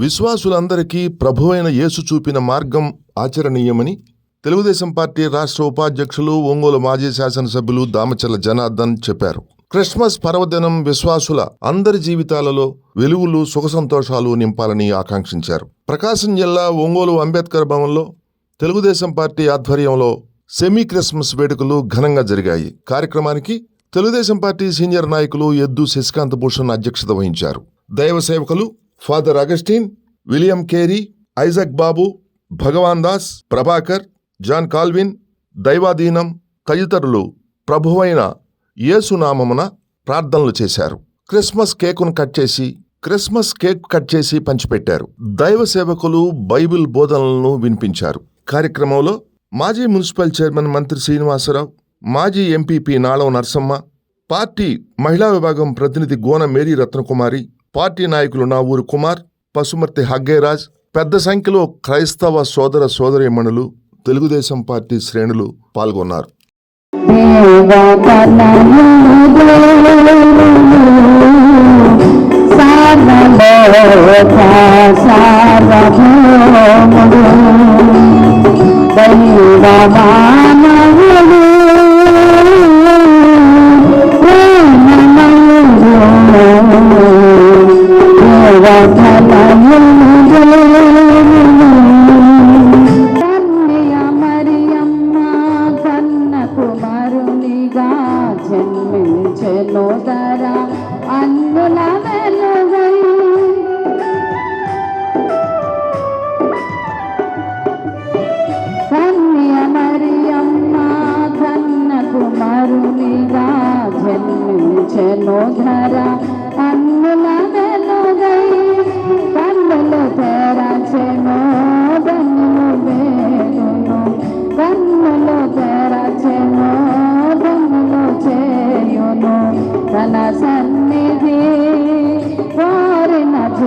విశ్వాసులందరికీ ప్రభువైన యేసు చూపిన మార్గం ఆచరణీయమని తెలుగుదేశం పార్టీ రాష్ట్ర ఉపాధ్యక్షులు ఒంగోలు మాజీ శాసనసభ్యులు దామచర్ల జనార్దన్ చెప్పారు. క్రిస్మస్ పర్వదినం విశ్వాసుల అందరి జీవితాలలో వెలుగులు సుఖ సంతోషాలు నింపాలని ఆకాంక్షించారు. ప్రకాశం జిల్లా ఒంగోలు అంబేద్కర్ భవన్లో తెలుగుదేశం పార్టీ ఆధ్వర్యంలో సెమీ క్రిస్మస్ వేడుకలు ఘనంగా జరిగాయి. కార్యక్రమానికి తెలుగుదేశం పార్టీ సీనియర్ నాయకులు ఎద్దు శశికాంత్ భూషణ్ అధ్యక్షత వహించారు. దైవ సేవకులు father Augustine William Carey Isaac Babu Bhagavan Das Prabhakar John Calvin దైవాధీనం తదితరులు ప్రభువైన యేసునామమున ప్రార్థనలు చేశారు. క్రిస్మస్ కేకును కట్ చేసి క్రిస్మస్ కేక్ కట్ చేసి పంచిపెట్టారు. దైవ సేవకులు బైబిల్ బోధనలను వినిపించారు. కార్యక్రమంలో మాజీ మున్సిపల్ చైర్మన్ మంత్రి శ్రీనివాసరావు మాజీ ఎంపీపీ నాళం నరసమ్మ పార్టీ మహిళా విభాగం ప్రతినిధి గోన మేరీ రత్నకుమారి పార్టీ నాయకులు నా ఊరు కుమార్ పశుమర్తి హగ్గేరాజ్ పెద్ద సంఖ్యలో క్రైస్తవ సోదర సోదరీమణులు తెలుగుదేశం పార్టీ శ్రేణులు పాల్గొన్నారు. కన్య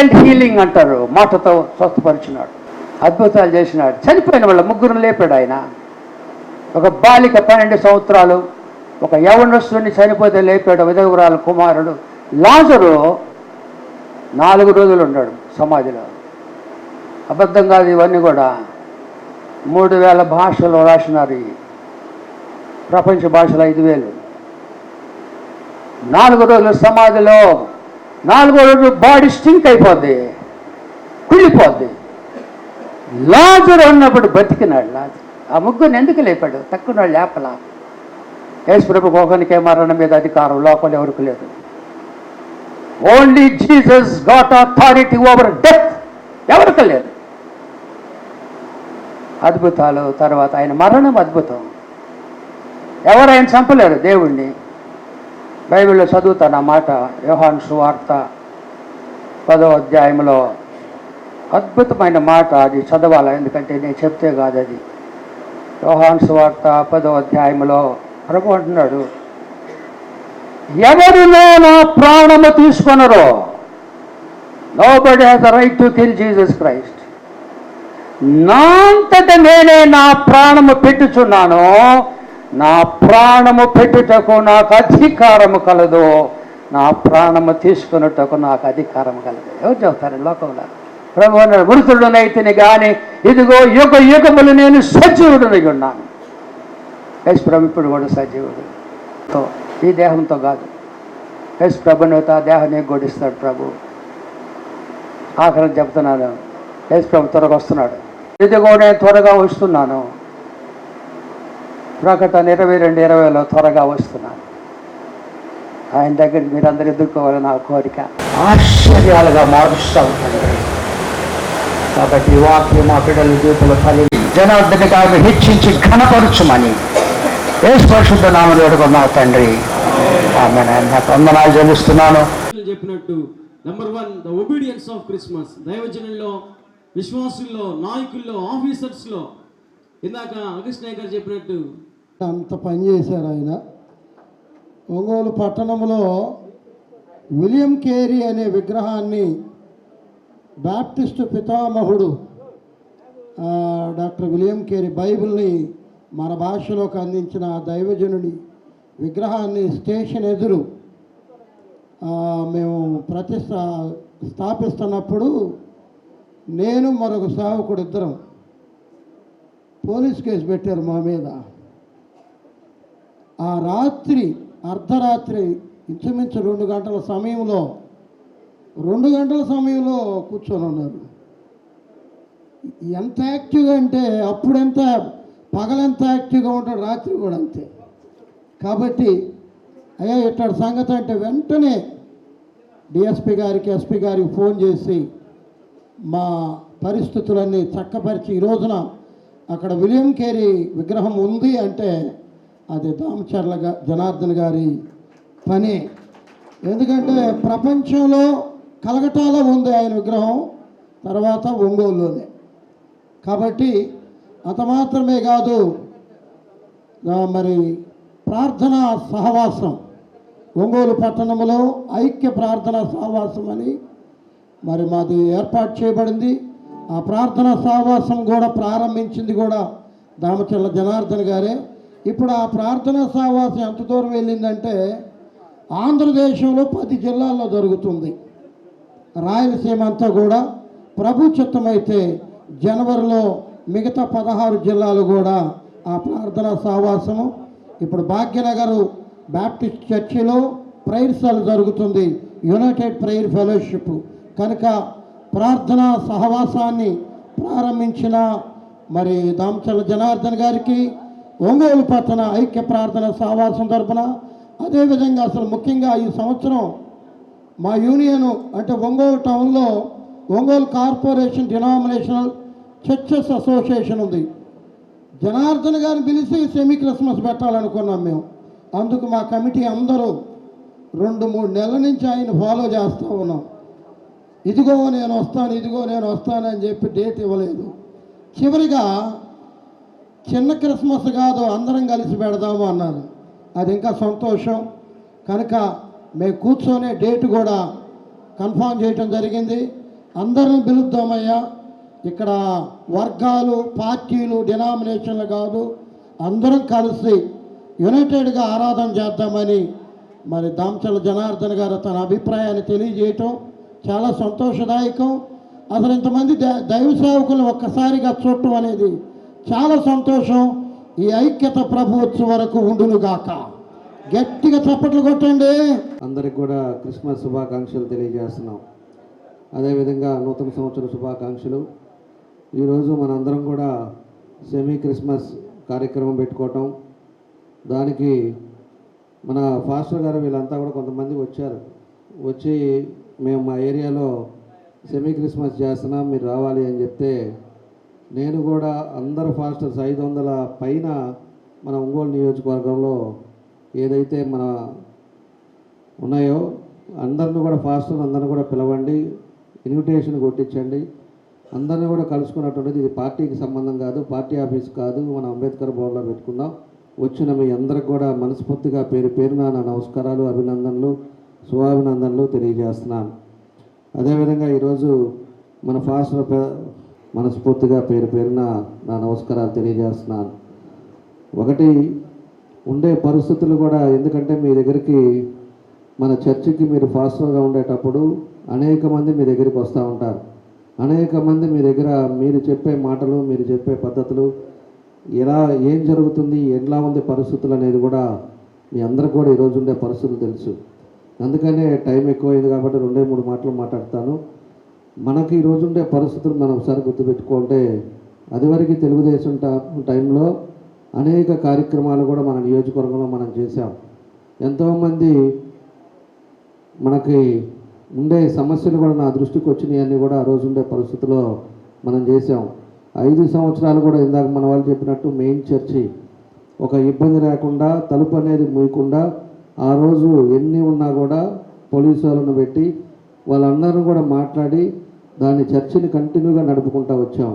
instant healing అంటారు. మాటతో స్వస్థపరిచినాడు. అద్భుతాలు చేసినాడు. చనిపోయిన వాళ్ళ ముగ్గురు లేపాడు ఆయన. ఒక బాలిక పన్నెండు సంవత్సరాలు ఒక యవనస్తుని చనిపోతే లేపాడు విధవరాల కుమారుడు. లాజరు నాలుగు రోజులు ఉన్నాడు సమాధిలో. అబద్ధం కాదు ఇవన్నీ కూడా. మూడు వేల భాషలు రాసినారు ప్రపంచ భాషలు ఐదు వేలు. నాలుగు రోజులు సమాధిలో నాలుగో రోజు బాడీ స్టింక్ అయిపోద్ది కుళ్ళిపోద్ది. లాజరు ఉన్నప్పుడు బతికినాడు లాజరు. ఆ ముగ్గురిని ఎందుకు లేపాడు? తక్కువ లేపలా. యేసుప్రభు ప్రభు మరణం మీద అధికారం లోపల ఎవరికి లేదు. Only Jesus got authority over death ఎవరికి లేదు. అద్భుతాలు తర్వాత ఆయన మరణం అద్భుతం. ఎవరు ఆయన చంపలేరు? దేవుణ్ణి. బైబిల్లో చదువుతాను ఆ మాట. యోహాన్ సువార్త పదో అధ్యాయంలో అద్భుతమైన మాట అది చదవాలి? ఎందుకంటే నేను చెప్తే కాదు అది. యోహాన్ సువార్త పదో అధ్యాయంలో ప్రభు అంటున్నాడు ఎవరినో నా ప్రాణము తీసుకొనరో? Nobody has the right to kill Jesus Christ నా అంతట నేనే నా ప్రాణము పెట్టుచున్నాను. నా ప్రాణము పెట్టుటకు నాకు అధికారము కలదు. నా ప్రాణము తీసుకున్నటకు నాకు అధికారం కలదు. ఎవరు చెబుతారు లోకంలో? ప్రభు మృతుడునైతిని కానీ ఇదిగో యుగ యుగములు నేను సజీవుడునై ఉన్నాను. యేసు ప్రభు ఇప్పుడు కూడా సజీవుడు. ఈ దేహంతో కాదు. యేసు ప్రభుని ఆ దేహాన్ని గొడిస్తాడు ప్రభు. ఆఖరం చెప్తున్నాను యేసు ప్రభు త్వరగా వస్తున్నాడు. ఇదిగో నేను త్వరగా వస్తున్నాను. ప్రకటన ఇరవై రెండు ఇరవైలో త్వరగా వస్తున్నాను. ఆయన దగ్గర మీరందరూ ఎదుర్కోవాలని నా కోరిక. ఆశ్చర్యాలుగా మారుస్తూ ఉంటాడు కాబట్టి వాక్యం మా బిడ్డల జీవితంలో కలిగి జనార్దని గారిని హెచ్చించి ఘనపరచుమని ఏ స్పర్శుద్ధ నామని వేడుకున్నావు తండ్రి? ఆమె నాకు వందనాలు చెల్లిస్తున్నాను. చెప్పినట్టు number one the obedience of Christmas దైవజనంలో విశ్వాసుల్లో నాయకుల్లో ఆఫీసర్స్లో. ఇందాక అగస్టయ్య గారు చెప్పినట్టు అంత పని చేశారు ఆయన. ఒంగోలు పట్టణంలో విలియం కేరీ అనే విగ్రహాన్ని బ్యాప్టిస్టు పితామహుడు డాక్టర్ విలియం కేరీ బైబిల్ని మన భాషలోకి అందించిన దైవజనుడి విగ్రహాన్ని స్టేషన్ ఎదురు మేము ప్రతిష్ట స్థాపిస్తున్నప్పుడు నేను మరొక సేవకుడు ఇద్దరం పోలీస్ కేసు పెట్టారు మా మీద. ఆ రాత్రి అర్ధరాత్రి ఇంచుమించు రెండు గంటల సమయంలో రెండు గంటల సమయంలో కూర్చొని ఉన్నారు. ఎంత యాక్టివ్గా అంటే అప్పుడెంత పగలెంత యాక్టివ్గా ఉంటాడు రాత్రి కూడా అంతే. కాబట్టి అయ్యా ఇట్లాడు సంగతి అంటే వెంటనే డిఎస్పి గారికి ఎస్పి గారికి ఫోన్ చేసి మా పరిస్థితులన్నీ చక్కపరిచి ఈ రోజున అక్కడ విలియం కేరీ విగ్రహం ఉంది అంటే అది దామచర్ల జనార్దన్ గారి పని. ఎందుకంటే ప్రపంచంలో కలగటాలో ఉంది ఆయన విగ్రహం తర్వాత ఒంగోలులోనే. కాబట్టి అంత మాత్రమే కాదు మరి ప్రార్థనా సహవాసం. ఒంగోలు పట్టణంలో ఐక్య ప్రార్థనా సహవాసం అని మరి మాది ఏర్పాటు చేయబడింది. ఆ ప్రార్థన సహవాసం కూడా ప్రారంభించింది కూడా దామచల్ల జనార్దన్ గారే. ఇప్పుడు ఆ ప్రార్థన సహవాసం ఎంత దూరం వెళ్ళిందంటే ఆంధ్రదేశంలో పది జిల్లాల్లో జరుగుతుంది. రాయలసీమ అంతా కూడా ప్రభు చిత్తమైతే జనవరిలో మిగతా పదహారు జిల్లాలు కూడా ఆ ప్రార్థనా సహవాసము ఇప్పుడు భాగ్యనగర్ బ్యాప్టిస్ట్ చర్చిలో ప్రేయర్ సెల్ జరుగుతుంది. United prayer fellowship. కనుక ప్రార్థనా సహవాసాన్ని ప్రారంభించిన మరి దామచల జనార్దన్ గారికి ఒంగోలు పట్టణ ఐక్య ప్రార్థన సహవాసం తరపున అదేవిధంగా అసలు ముఖ్యంగా ఈ సంవత్సరం మా యూనియన్ అంటే ఒంగోలు టౌన్లో Ongole corporation denominational churches association ఉంది. జనార్దన్ గారిని పిలిచి సెమీ క్రిస్మస్ పెట్టాలనుకున్నాం మేము. అందుకు మా కమిటీ అందరూ రెండు మూడు నెలల నుంచి ఆయన ఫాలో చేస్తూ ఉన్నాం. ఇదిగో నేను వస్తాను ఇదిగో నేను వస్తానని చెప్పి డేట్ ఇవ్వలేదు. చివరిగా చిన్న క్రిస్మస్ కాదు అందరం కలిసి పెడదాము అన్నారు అది ఇంకా సంతోషం. కనుక మేము కూర్చొనే డేట్ కూడా కన్ఫామ్ చేయటం జరిగింది. అందరం పిలుద్దామయ్యా. ఇక్కడ వర్గాలు పార్టీలు డినామినేషన్లు కాదు అందరం కలిసి యునైటెడ్గా ఆరాధన చేద్దామని మరి దాంచల జనార్దన్ గారు తన అభిప్రాయాన్ని తెలియజేయటం చాలా సంతోషదాయకం. అసలు ఇంతమంది ద- దైవ సేవకులు ఒక్కసారిగా చూడటం అనేది చాలా సంతోషం. ఈ ఐక్యత ప్రభు వచ్చే వరకు ఉండునుగాక గట్టిగా చప్పట్లు కొట్టండి. అందరికి కూడా క్రిస్మస్ శుభాకాంక్షలు తెలియజేస్తున్నాం. అదేవిధంగా నూతన సంవత్సర శుభాకాంక్షలు. ఈరోజు మనందరం కూడా సెమీ క్రిస్మస్ కార్యక్రమం పెట్టుకోవటం. దానికి మన ఫాస్టర్ గారు వీళ్ళంతా కూడా కొంతమంది వచ్చారు. వచ్చి మేము మా ఏరియాలో సెమీ క్రిస్మస్ చేస్తున్నాం మీరు రావాలి అని చెప్తే నేను కూడా అందరు ఫాస్టర్స్ ఐదు వందల పైన మన ఒంగోలు నియోజకవర్గంలో ఏదైతే మన ఉన్నాయో అందరిని కూడా ఫాస్టర్ అందరిని కూడా పిలవండి ఇన్విటేషన్ కొట్టించండి. అందరిని కూడా కలుసుకున్నటువంటిది ఇది పార్టీకి సంబంధం కాదు పార్టీ ఆఫీస్ కాదు మన అంబేద్కర్ భవన్లో పెట్టుకుందాం. వచ్చిన మీ అందరికి కూడా మనస్ఫూర్తిగా పేరు పేరున నా నమస్కారాలు అభినందనలు శుభాభినందనలు తెలియజేస్తున్నాను. అదేవిధంగా ఈరోజు మన ఫాస్టర్ మనస్ఫూర్తిగా పేరు పేరున నా నమస్కారాలు తెలియజేస్తున్నాను. ఒకటి ఉండే పరిస్థితులు కూడా ఎందుకంటే మీ దగ్గరికి మన చర్చికి మీరు ఫాస్టర్గా ఉండేటప్పుడు అనేక మంది మీ దగ్గరికి వస్తూ ఉంటారు. అనేక మంది మీ దగ్గర మీరు చెప్పే మాటలు మీరు చెప్పే పద్ధతులు ఎలా ఏం జరుగుతుంది ఎలా ఉంది పరిస్థితులు అనేది కూడా మీ అందరికి కూడా ఈరోజు ఉండే పరిస్థితులు తెలుసు. అందుకనే టైం ఎక్కువైంది కాబట్టి రెండే మూడు మాటలు మాట్లాడతాను. మనకి ఈ ఉండే పరిస్థితులు మనం ఒకసారి గుర్తుపెట్టుకుంటే అదివరకు తెలుగుదేశం టా- టైంలో అనేక కార్యక్రమాలు కూడా మన నియోజకవర్గంలో మనం చేశాం. ఎంతోమంది మనకి ఉండే సమస్యలు కూడా నా దృష్టికి వచ్చినాయి అన్నీ కూడా ఆ రోజు ఉండే పరిస్థితిలో మనం చేసాం ఐదు సంవత్సరాలు కూడా ఇందాక మన వాళ్ళు చెప్పినట్టు మెయిన్ చర్చి. ఒక ఇబ్బంది లేకుండా తలుపు అనేది మూయకుండా ఆ రోజు ఎన్ని ఉన్నా కూడా పోలీసు వాళ్ళను పెట్టి వాళ్ళందరూ కూడా మాట్లాడి దాన్ని చర్చిని కంటిన్యూగా నడుపుకుంటూ వచ్చాం.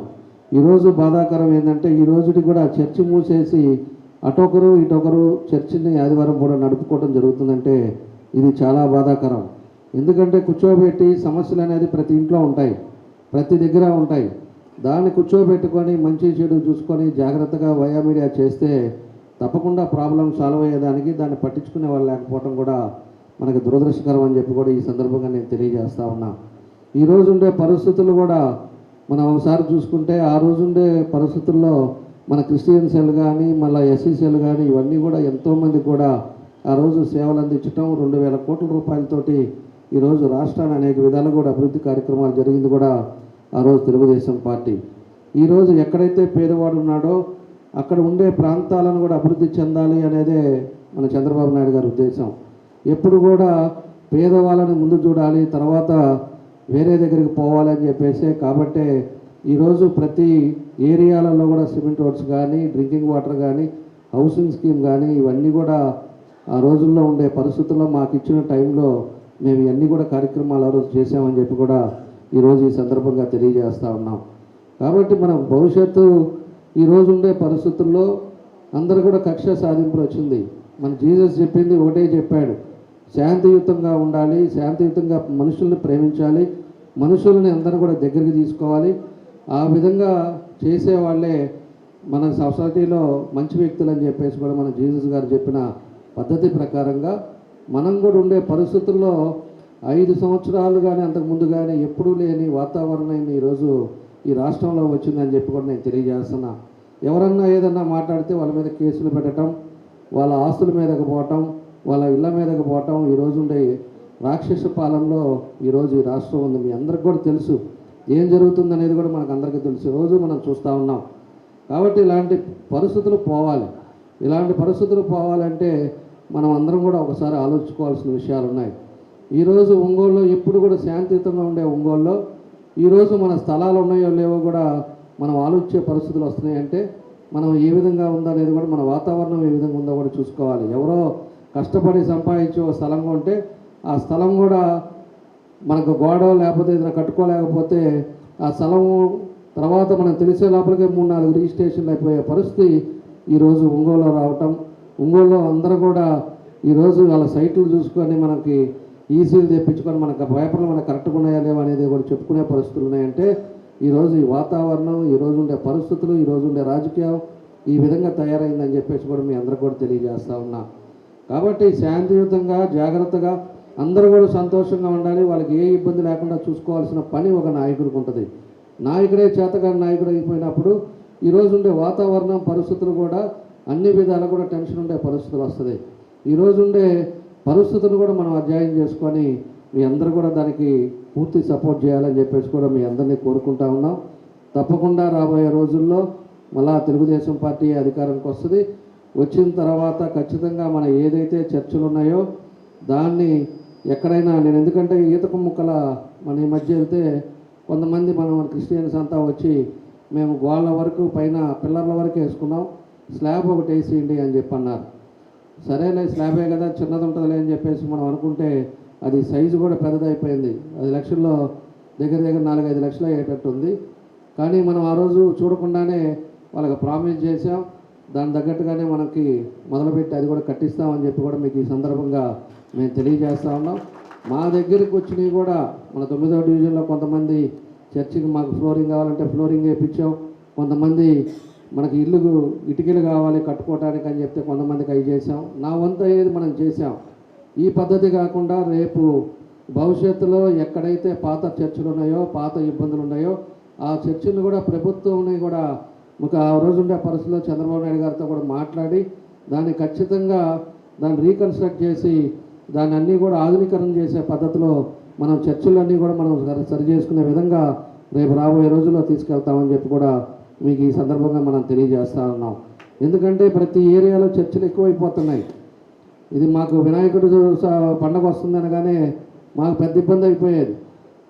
ఈరోజు బాధాకరం ఏంటంటే ఈ రోజుకి కూడా చర్చి మూసేసి అటొకరు ఇటొకరు చర్చిని ఆదివారం కూడా నడుపుకోవడం జరుగుతుందంటే ఇది చాలా బాధాకరం. ఎందుకంటే కూర్చోబెట్టి సమస్యలు అనేది ప్రతి ఇంట్లో ఉంటాయి ప్రతి దగ్గర ఉంటాయి. దాన్ని కూర్చోబెట్టుకొని మంచి చెడు చూసుకొని జాగ్రత్తగా వయా మీడియా చేస్తే తప్పకుండా ప్రాబ్లం సాల్వ్ అయ్యేదానికి దాన్ని పట్టించుకునే వాళ్ళు లేకపోవడం కూడా మనకి దురదృష్టకరం అని చెప్పి కూడా ఈ సందర్భంగా నేను తెలియజేస్తా ఉన్నా. ఈ రోజు ఉండే పరిస్థితులు కూడా మనం ఒకసారి చూసుకుంటే ఆ రోజు ఉండే పరిస్థితుల్లో మన క్రిస్టియన్ సెల్ కానీ మళ్ళీ ఎస్సీ సెల్ కానీ ఇవన్నీ కూడా ఎంతోమంది కూడా ఆ రోజు సేవలు అందించడం రెండు వేల కోట్ల రూపాయలతోటి ఈరోజు రాష్ట్రాన్ని అనేక విధాలు కూడా అభివృద్ధి కార్యక్రమాలు జరిగింది కూడా ఆ రోజు తెలుగుదేశం పార్టీ. ఈరోజు ఎక్కడైతే పేదవాడు ఉన్నాడో అక్కడ ఉండే ప్రాంతాలను కూడా అభివృద్ధి చెందాలి అనేదే మన చంద్రబాబు నాయుడు గారి ఉద్దేశం. ఎప్పుడు కూడా పేదవాళ్ళని ముందు చూడాలి తర్వాత వేరే దగ్గరికి పోవాలని చెప్పేసి కాబట్టే ఈరోజు ప్రతి ఏరియాలలో కూడా సిమెంట్ రోడ్స్ కానీ డ్రింకింగ్ వాటర్ కానీ హౌసింగ్ స్కీమ్ కానీ ఇవన్నీ కూడా ఆ రోజుల్లో ఉండే పరిస్థితుల్లో మాకు ఇచ్చిన టైంలో మేము ఇవన్నీ కూడా కార్యక్రమాలు ఆ రోజు చేసామని చెప్పి కూడా ఈరోజు ఈ సందర్భంగా తెలియజేస్తూ ఉన్నాం. కాబట్టి మన భవిష్యత్తు ఈరోజు ఉండే పరిస్థితుల్లో అందరూ కూడా కక్ష సాధింపులు వచ్చింది. మన జీసస్ చెప్పింది ఒకటే చెప్పాడు. శాంతియుతంగా ఉండాలి శాంతియుతంగా మనుషుల్ని ప్రేమించాలి మనుషుల్ని అందరూ కూడా దగ్గరికి తీసుకోవాలి. ఆ విధంగా చేసే వాళ్ళే మన సొసైటీలో మంచి వ్యక్తులు అని చెప్పేసి కూడా మన జీసస్ గారు చెప్పిన పద్ధతి ప్రకారంగా మనం కూడా ఉండే పరిస్థితుల్లో ఐదు సంవత్సరాలు కానీ అంతకుముందు కానీ ఎప్పుడూ లేని వాతావరణం ఈరోజు ఈ రాష్ట్రంలో వచ్చిందని చెప్పి కూడా నేను తెలియజేస్తున్నా. ఎవరన్నా ఏదన్నా మాట్లాడితే వాళ్ళ మీద కేసులు పెట్టడం వాళ్ళ ఆస్తుల మీదకు పోవటం వాళ్ళ ఇళ్ళ మీదకి పోవటం ఈరోజు ఉండే రాక్షస పాలనలో ఈరోజు ఈ రాష్ట్రం ఉంది. మీ అందరికి కూడా తెలుసు. ఏం జరుగుతుంది అనేది కూడా మనకు అందరికీ తెలుసు. రోజు మనం చూస్తూ ఉన్నాం. కాబట్టి ఇలాంటి పరిస్థితులు పోవాలి. ఇలాంటి పరిస్థితులు పోవాలంటే మనం అందరం కూడా ఒకసారి ఆలోచించుకోవాల్సిన విషయాలు ఉన్నాయి. ఈరోజు ఒంగోలులో ఎప్పుడు కూడా శాంతియుతంగా ఉండే ఒంగోలులో ఈరోజు మన స్థలాలు ఉన్నాయో లేవో కూడా మనం ఆలోచించే పరిస్థితులు వస్తున్నాయంటే మనం ఏ విధంగా ఉందో అనేది కూడా మన వాతావరణం ఏ విధంగా ఉందో కూడా చూసుకోవాలి. ఎవరో కష్టపడి సంపాదించి ఒక స్థలం ఉంటే ఆ స్థలం కూడా మనకు గోడ లేకపోతే ఏదైనా కట్టుకోలేకపోతే ఆ స్థలం తర్వాత మనం తెలిసే లోపలికే మూడు నాలుగు రిజిస్ట్రేషన్లు అయిపోయే పరిస్థితి ఈరోజు ఒంగోలులో రావటం. ఒంగోలులో అందరూ కూడా ఈరోజు వాళ్ళ సైట్లు చూసుకొని మనకి ఈసీలు తెప్పించుకొని మనకు పేపర్లు మనకు కరెక్ట్గా ఉన్నాయా లేవా అనేది కూడా చెప్పుకునే పరిస్థితులు ఉన్నాయంటే ఈరోజు ఈ వాతావరణం ఈరోజు ఉండే పరిస్థితులు ఈరోజు ఉండే రాజకీయం ఈ విధంగా తయారైందని చెప్పేసి కూడా మీ అందరూ కూడా తెలియజేస్తా ఉన్నా. కాబట్టి శాంతియుతంగా జాగ్రత్తగా అందరూ కూడా సంతోషంగా ఉండాలి. వాళ్ళకి ఏ ఇబ్బంది లేకుండా చూసుకోవాల్సిన పని ఒక నాయకుడికి ఉంటుంది. నాయకుడే చేతగాని నాయకుడు అయిపోయినప్పుడు ఈరోజు ఉండే వాతావరణం పరిస్థితులు కూడా అన్ని విధాలు కూడా టెన్షన్ ఉండే పరిస్థితులు వస్తుంది. ఈరోజు ఉండే పరిస్థితులు కూడా మనం అధ్యయనం చేసుకొని మీ అందరూ కూడా దానికి పూర్తి సపోర్ట్ చేయాలని చెప్పేసి కూడా మీ అందరినీ కోరుకుంటా ఉన్నాం. తప్పకుండా రాబోయే రోజుల్లో మళ్ళా తెలుగుదేశం పార్టీ అధికారానికి వస్తుంది. వచ్చిన తర్వాత ఖచ్చితంగా మన ఏదైతే చర్చలు ఉన్నాయో దాన్ని ఎక్కడైనా నేను ఎందుకంటే ఈతకు ముక్కల మన ఈ మధ్య వెళ్తే కొంతమంది మనం క్రిస్టియన్స్ అంతా వచ్చి మేము గోళ్ళ వరకు పైన పిల్లర్ల వరకు వేసుకున్నాం. స్లాబ్ ఒకటి వేసేయండి అని చెప్పి అన్నారు సరేలే స్లాబే కదా చిన్నది ఉంటుందిలే అని చెప్పేసి మనం అనుకుంటే అది సైజు కూడా పెద్దదైపోయింది. అది లక్షల్లో దగ్గర దగ్గర నాలుగైదు లక్షలు అయ్యేటట్టు ఉంది కానీ మనం ఆ రోజు చూడకుండానే వాళ్ళకి ప్రామిస్ చేసాం దాని తగ్గట్టుగానే మనకి మొదలుపెట్టి అది కూడా కట్టిస్తామని చెప్పి కూడా మీకు ఈ సందర్భంగా మేము తెలియజేస్తా ఉన్నాం. మా దగ్గరికి వచ్చినవి కూడా మన తొమ్మిదో డివిజన్లో కొంతమంది చర్చికి మాకు ఫ్లోరింగ్ కావాలంటే ఫ్లోరింగ్ వేయించాం. కొంతమంది మనకి ఇల్లు ఇటుకలు కావాలి కట్టుకోవటానికి అని చెప్తే కొంతమందికి అవి చేసాం నా వంతు అయ్యేది మనం చేసాం ఈ పద్ధతి కాకుండా రేపు భవిష్యత్తులో ఎక్కడైతే పాత చర్చలు ఉన్నాయో పాత ఇబ్బందులు ఉన్నాయో ఆ చర్చలు కూడా ప్రభుత్వంని కూడా ఒక ఆ రోజు ఉండే పరిస్థితిలో చంద్రబాబు నాయుడు గారితో కూడా మాట్లాడి దాన్ని ఖచ్చితంగా దాన్ని రీకన్స్ట్రక్ట్ చేసి దాన్ని అన్నీ కూడా ఆధునీకరణ చేసే పద్ధతిలో మనం చర్చలన్నీ కూడా మనం సరి సరి చేసుకునే విధంగా రేపు రాబోయే రోజుల్లో తీసుకెళ్తామని చెప్పి కూడా మీకు ఈ సందర్భంగా మనం తెలియజేస్తా ఉన్నాం. ఎందుకంటే ప్రతి ఏరియాలో చర్చలు ఎక్కువైపోతున్నాయి. ఇది మాకు వినాయకుడు స- పండగ వస్తుంది అనగానే మాకు పెద్ద ఇబ్బంది అయిపోయేది.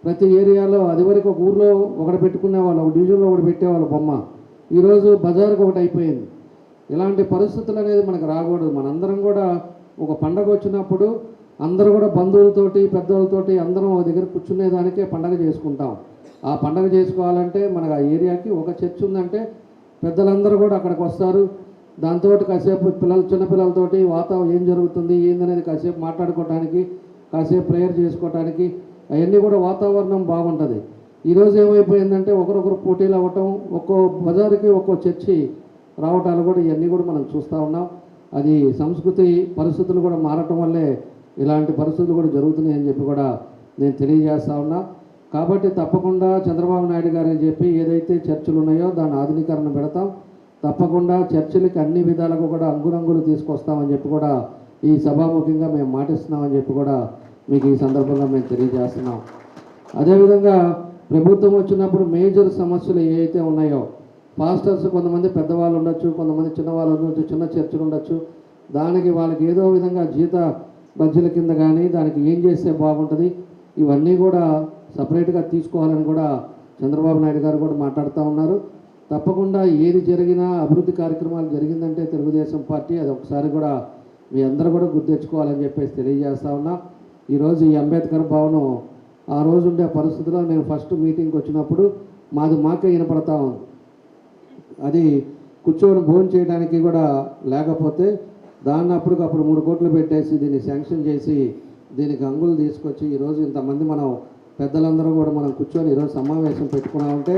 ప్రతి ఏరియాలో అది వరకు ఒక ఊర్లో ఒకటి పెట్టుకునేవాళ్ళు ఒక డివిజన్లో ఒకటి పెట్టేవాళ్ళు బొమ్మ. ఈరోజు బజార్కి ఒకటి అయిపోయింది. ఇలాంటి పరిస్థితులు అనేది మనకు రాకూడదు. మనందరం కూడా ఒక పండగ వచ్చినప్పుడు అందరూ కూడా బంధువులతోటి పెద్దవాళ్ళతోటి అందరం ఒక దగ్గర కూర్చునేదానికే పండగ చేసుకుంటాం. ఆ పండగ చేసుకోవాలంటే మనకు ఆ ఏరియాకి ఒక చర్చ్ ఉందంటే పెద్దలందరూ కూడా అక్కడికి వస్తారు. దాంతో కాసేపు పిల్లలు చిన్నపిల్లలతోటి వాతావరణం ఏం జరుగుతుంది ఏందనేది కాసేపు మాట్లాడుకోవడానికి కాసేపు ప్రేయర్ చేసుకోవడానికి అవన్నీ కూడా వాతావరణం బాగుంటుంది. ఈరోజు ఏమైపోయిందంటే ఒకరొకరు పోటీలు అవ్వటం ఒక్కో బజారుకి ఒక్కో చర్చి రావటాలు కూడా ఇవన్నీ కూడా మనం చూస్తూ ఉన్నాం. అది సంస్కృతి పరిస్థితులు కూడా మారటం వల్లే ఇలాంటి పరిస్థితులు కూడా జరుగుతున్నాయి అని చెప్పి కూడా నేను తెలియజేస్తా ఉన్నా. కాబట్టి తప్పకుండా చంద్రబాబు నాయుడు గారు చెప్పి ఏదైతే చర్చలు ఉన్నాయో దాని ఆధునీకరణ పెడతాం. తప్పకుండా చర్చలకి అన్ని విధాలుగా కూడా అంగురంగులు తీసుకొస్తామని చెప్పి కూడా ఈ సభాముఖంగా మేము మాటిస్తున్నామని చెప్పి కూడా మీకు ఈ సందర్భంగా మేము తెలియజేస్తున్నాం. అదేవిధంగా ప్రభుత్వం వచ్చినప్పుడు మేజర్ సమస్యలు ఏవైతే ఉన్నాయో పాస్టర్స్ కొంతమంది పెద్దవాళ్ళు ఉండొచ్చు కొంతమంది చిన్నవాళ్ళు ఉండొచ్చు చిన్న చర్చలు ఉండొచ్చు దానికి వాళ్ళకి ఏదో విధంగా జీత బజ్జీల కింద కానీ దానికి ఏం చేస్తే బాగుంటుంది ఇవన్నీ కూడా సపరేట్గా తీసుకోవాలని కూడా చంద్రబాబు నాయుడు గారు కూడా మాట్లాడుతూ ఉన్నారు. తప్పకుండా ఏది జరిగినా అభివృద్ధి కార్యక్రమాలు జరిగిందంటే తెలుగుదేశం పార్టీ అది ఒకసారి కూడా మీ అందరూ కూడా గుర్తెచ్చుకోవాలని చెప్పేసి తెలియజేస్తా ఉన్నా. ఈరోజు ఈ అంబేద్కర్ భవనం ఆ రోజు ఉండే పరిస్థితిలో నేను ఫస్ట్ మీటింగ్కి వచ్చినప్పుడు మాది మాకే వినపడతా ఉంది. అది కూర్చొని భోజనం చేయడానికి కూడా లేకపోతే దాన్ని అప్పటికప్పుడు మూడు కోట్లు పెట్టేసి దీన్ని శాంక్షన్ చేసి దీనికి అంగులు తీసుకొచ్చి ఈరోజు ఇంతమంది మనం పెద్దలందరూ కూడా మనం కూర్చొని ఈరోజు సమావేశం పెట్టుకున్నామంటే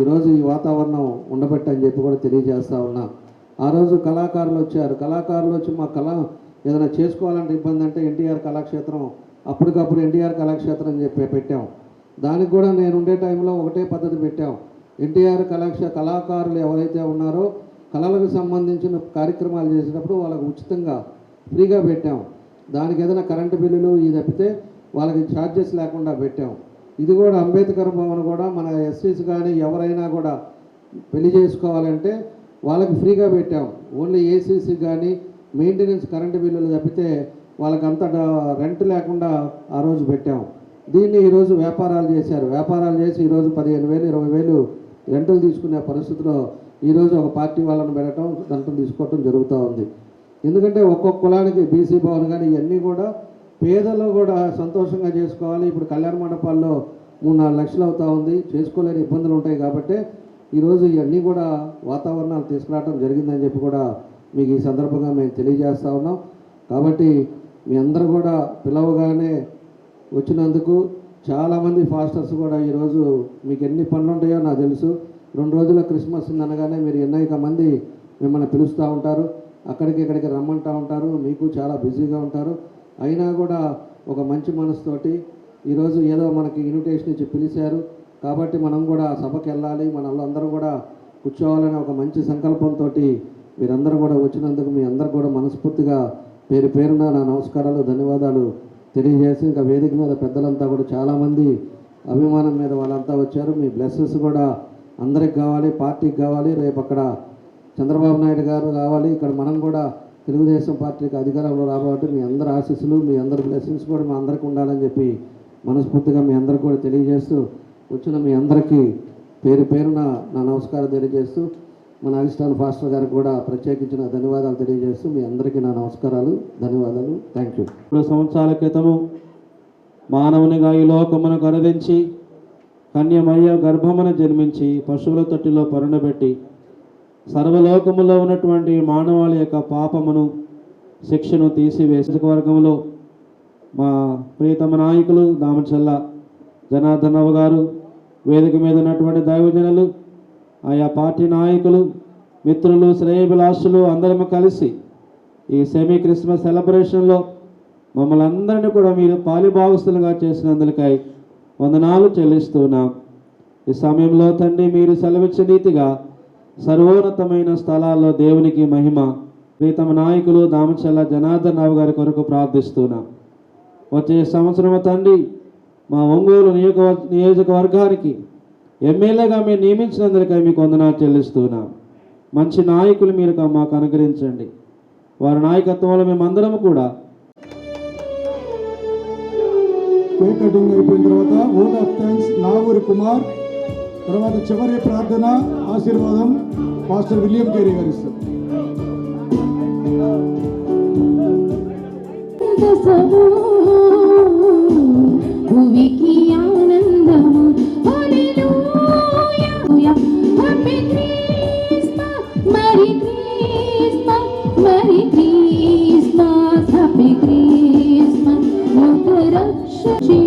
ఈరోజు ఈ వాతావరణం ఉండబెట్టని చెప్పి కూడా తెలియజేస్తా ఉన్నా. ఆ రోజు కళాకారులు వచ్చారు. కళాకారులు వచ్చి మా కళ ఏదైనా చేసుకోవాలంటే ఇబ్బంది అంటే ఎన్టీఆర్ కళాక్షేత్రం అప్పటికప్పుడు ఎన్టీఆర్ కళాక్షేత్రం అని చెప్పి పెట్టాం. దానికి కూడా నేను ఉండే టైంలో ఒకటే పద్ధతి పెట్టాం. ఎన్టీఆర్ కళాక్ష కళాకారులు ఎవరైతే ఉన్నారో కళలకు సంబంధించిన కార్యక్రమాలు చేసినప్పుడు వాళ్ళకు ఉచితంగా ఫ్రీగా పెట్టాం. దానికి ఏదైనా కరెంటు బిల్లులు ఇది తప్పితే వాళ్ళకి ఛార్జెస్ లేకుండా పెట్టాం. ఇది కూడా అంబేద్కర్ భవన్ కూడా మన ఎస్సీస్ కానీ ఎవరైనా కూడా పెళ్ళి చేసుకోవాలంటే వాళ్ళకి ఫ్రీగా పెట్టాం. ఓన్లీ ఏసీసీ కానీ మెయింటెనెన్స్ కరెంటు బిల్లులు తప్పితే వాళ్ళకి రెంట్ లేకుండా ఆ రోజు పెట్టాం. దీన్ని ఈరోజు వ్యాపారాలు చేశారు. వ్యాపారాలు చేసి ఈరోజు పదిహేను వేలు ఇరవై వేలు రెంటలు తీసుకునే పరిస్థితిలో ఈరోజు ఒక పార్టీ వాళ్ళని పెట్టడం రెంటలు తీసుకోవటం జరుగుతూ ఉంది. ఎందుకంటే ఒక్కొక్క కులానికి బీసీ భవన్ కానీ ఇవన్నీ కూడా పేదలు కూడా సంతోషంగా చేసుకోవాలి. ఇప్పుడు కళ్యాణ మండపాల్లో మూడు నాలుగు లక్షలు అవుతూ ఉంది. చేసుకోలేని ఇబ్బందులు ఉంటాయి కాబట్టి ఈరోజు ఇవన్నీ కూడా వాతావరణాలు తీసుకురావడం జరిగిందని చెప్పి కూడా మీకు ఈ సందర్భంగా మేము తెలియజేస్తూ ఉన్నాం. కాబట్టి మీ అందరూ కూడా పిలవగానే వచ్చినందుకు చాలామంది ఫాస్టర్స్ కూడా ఈరోజు మీకు ఎన్ని పనులు ఉంటాయో నాకు తెలుసు. రెండు రోజుల క్రిస్మస్ అనగానే మీరు ఎన్నైక మంది మిమ్మల్ని పిలుస్తూ ఉంటారు. అక్కడికి ఇక్కడికి రమ్మంటూ ఉంటారు. మీకు చాలా బిజీగా ఉంటారు. అయినా కూడా ఒక మంచి మనసుతోటి ఈరోజు ఏదో మనకి ఇన్విటేషన్ ఇచ్చి పిలిచారు. కాబట్టి మనం కూడా సభకి వెళ్ళాలి. మన వాళ్ళందరూ కూడా కూర్చోవాలనే ఒక మంచి సంకల్పంతో మీరందరూ కూడా వచ్చినందుకు మీ అందరు కూడా మనస్ఫూర్తిగా పేరు పేరున నా నమస్కారాలు ధన్యవాదాలు తెలియజేసి ఇంకా వేదిక మీద పెద్దలంతా కూడా చాలామంది అభిమానం మీద వాళ్ళంతా వచ్చారు. మీ బ్లెస్సెస్ కూడా అందరికి కావాలి పార్టీకి కావాలి. రేపు అక్కడ చంద్రబాబు నాయుడు గారు కావాలి ఇక్కడ మనం కూడా తెలుగుదేశం పార్టీకి అధికారంలో రాబట్టి మీ అందరి ఆశీస్సులు మీ అందరి బ్లెస్సింగ్స్ కూడా మా అందరికి ఉండాలని చెప్పి మనస్ఫూర్తిగా మీ అందరికి కూడా తెలియజేస్తూ వచ్చిన మీ అందరికీ పేరు పేరున నా నమస్కారం తెలియజేస్తూ మన అధిష్టాన ఫాస్టర్ గారికి కూడా ప్రత్యేకించిన ధన్యవాదాలు తెలియజేస్తూ మీ అందరికీ నా నమస్కారాలు ధన్యవాదాలు. థ్యాంక్ యూ రెండు సంవత్సరాల క్రితము మానవునిగా ఈ లోకమును కరదించి కన్యమయ్య గర్భమున జన్మించి పశువుల తొట్టిలో పరుండబెట్టి సర్వలోకములో ఉన్నటువంటి మానవాళి యొక్క పాపమును శిక్షను తీసివేసే వర్గంలో మా ప్రియతమ నాయకులు దామచల్ల జనార్దనరావు గారు వేదిక మీద ఉన్నటువంటి దైవజనులు ఆయా పార్టీ నాయకులు మిత్రులు శ్రేయభిలాషులు అందరము కలిసి ఈ సెమీ క్రిస్మస్ సెలబ్రేషన్లో మమ్మల్ని అందరినీ కూడా మీరు పాలిభాగస్తులుగా చేసినందుకై వందనాలు చెల్లిస్తున్నాం. ఈ సమయంలో తండ్రి మీరు సెలవిచ్చే రీతిగా సర్వోన్నతమైన స్థలాల్లో దేవునికి మహిమ ప్రీతమ నాయకులు దామచల్ల జనార్దన్ రావు గారి కొరకు ప్రార్థిస్తున్నాం. వచ్చే సంవత్సరం తండ్రి మా ఒంగోలు నియోజక నియోజకవర్గానికి ఎమ్మెల్యేగా మీరు నియమించినందుకై మీకు వందనాలు చెల్లిస్తున్నాం. మంచి నాయకులు మీరు మాకు అనుగ్రహించండి. వారి నాయకత్వంలో మేమందరం కూడా కేక్ కటింగ్ అయిపోయిన తర్వాత vote of thanks Naguri Kumar తర్వాత చివరి ప్రార్థన ఆశీర్వాదం పాస్టర్ విలియం కేరీ గారు ఇస్తారు. భువికి She